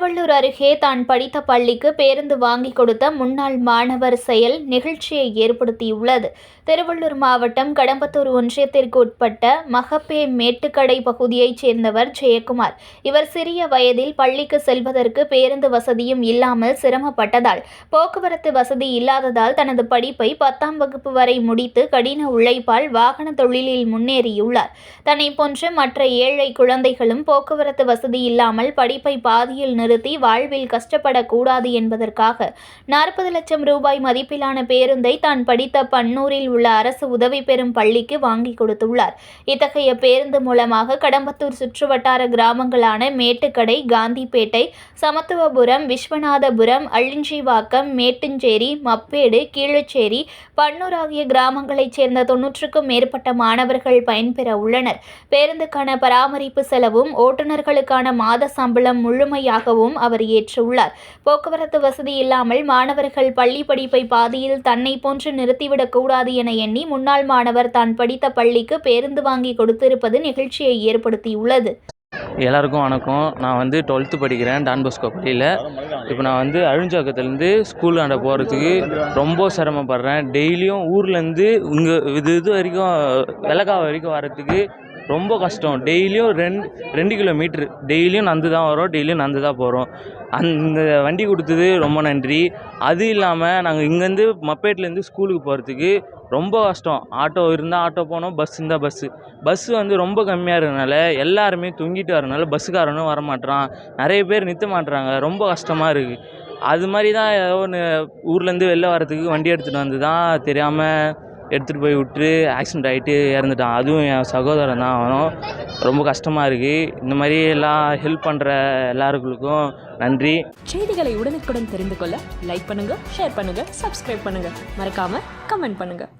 திருவள்ளூர் அருகே தான் படித்த பள்ளிக்கு பேருந்து வாங்கி கொடுத்த முன்னாள் மாணவர் செயல் நிகழ்ச்சியை ஏற்படுத்தியுள்ளது. திருவள்ளூர் மாவட்டம் கடம்பத்தூர் ஒன்றியத்திற்கு உட்பட்ட மகப்பே மேட்டுக்கடை பகுதியைச் சேர்ந்தவர் ஜெயக்குமார். இவர் சிறிய வயதில் பள்ளிக்கு செல்வதற்கு பேருந்து வசதியும் இல்லாமல் சிரமப்பட்டதால் போக்குவரத்து வசதி இல்லாததால் தனது படிப்பை பத்தாம் வகுப்பு வரை முடித்து கடின உழைப்பால் வாகன தொழிலில் முன்னேறியுள்ளார். தன்னை போன்ற மற்ற ஏழை குழந்தைகளும் போக்குவரத்து வசதி இல்லாமல் படிப்பை பாதியில் நிறுத்தி வாழ்வில் கஷ்டப்படக்கூடாது என்பதற்காக நாற்பது லட்சம் ரூபாய் மதிப்பிலான பேருந்தை தான் படித்த பன்னூரில் உள்ள அரசு உதவி பெறும் பள்ளிக்கு வாங்கி கொடுத்துள்ளார். இத்தகைய பேருந்து மூலமாக கடம்பத்தூர் சுற்றுவட்டார கிராமங்களான மேட்டுக்கடை காந்திப்பேட்டை சமத்துவபுரம் விஸ்வநாதபுரம் அழிஞ்சிவாக்கம் மேட்டுஞ்சேரி மப்பேடு கீழச்சேரி பன்னூர் ஆகிய கிராமங்களைச் சேர்ந்த தொன்னூற்றுக்கும் மேற்பட்ட மாணவர்கள் பயன்பெற உள்ளனர். பேருந்துக்கான பராமரிப்பு செலவும் ஓட்டுநர்களுக்கான மாத சம்பளம் முழுமையாகவும் அவர் ஏற்றுள்ளார். போக்குவரத்து வசதி இல்லாமல் மாணவர்கள் பள்ளி படிப்பை பாதியில் தன்னை போன்று நிறுத்திவிடக்கூடாது என எண்ணி முன்னாள் மாணவர் தான் படித்த பள்ளிக்கு பேருந்து வாங்கி கொடுத்திருப்பது நிகழ்ச்சியை ஏற்படுத்தியுள்ளது. எல்லாருக்கும் வணக்கம். நான் வந்து டுவெல்த்து படிக்கிறேன் டான் பஸ்கோ பள்ளியில். இப்போ நான் வந்து அழிஞ்சாக்கத்துலேருந்து ஸ்கூல் ஆண்ட போகிறதுக்கு ரொம்ப சிரமப்படுறேன். டெய்லியும் ஊர்லேருந்து இங்கே இது இது வரைக்கும் வெள்ளக்காவை வரைக்கும் வரத்துக்கு ரொம்ப கஷ்டம். டெய்லியும் ரெண்டு ரெண்டு கிலோமீட்ரு டெய்லியும் நடந்து தான் வரோம் டெய்லியும் நடந்து தான் போகிறோம் அந்த வண்டி கொடுத்தது ரொம்ப நன்றி. அது இல்லாமல் நாங்கள் இங்கேருந்து மப்பேட்லேருந்து ஸ்கூலுக்கு போகிறதுக்கு ரொம்ப கஷ்டம். ஆட்டோ இருந்தால் ஆட்டோ போனோம் பஸ் இருந்தால் பஸ்ஸு பஸ்ஸு வந்து ரொம்ப கம்மியாக இருக்கிறதுனால எல்லாருமே தொங்கிட்டு வரனால பஸ்ஸுக்காரனும் வரமாட்டான் நிறைய பேர் நிற்க மாட்டுறாங்க ரொம்ப கஷ்டமாக இருக்குது அது மாதிரி தான் ஏதோ ஒன்று ஊர்லேருந்து வெளில வரதுக்கு வண்டி எடுத்துகிட்டு வந்து தான் தெரியாமல் எடுத்துகிட்டு போய் விட்டு ஆக்சிடென்ட் ஆகிட்டு இறந்துட்டான். அதுவும் என் சகோதரன் தான். அவனும் ரொம்ப கஷ்டமாக இருக்குது இந்த மாதிரி எல்லாம் ஹெல்ப் பண்ணுற எல்லாருக்கும் நன்றி. செய்திகளை உடனுக்குடன் தெரிந்து கொள்ள லைக் பண்ணுங்கள் ஷேர் பண்ணுங்கள் சப்ஸ்கிரைப் பண்ணுங்கள் மறக்காமல் கமெண்ட் பண்ணுங்கள்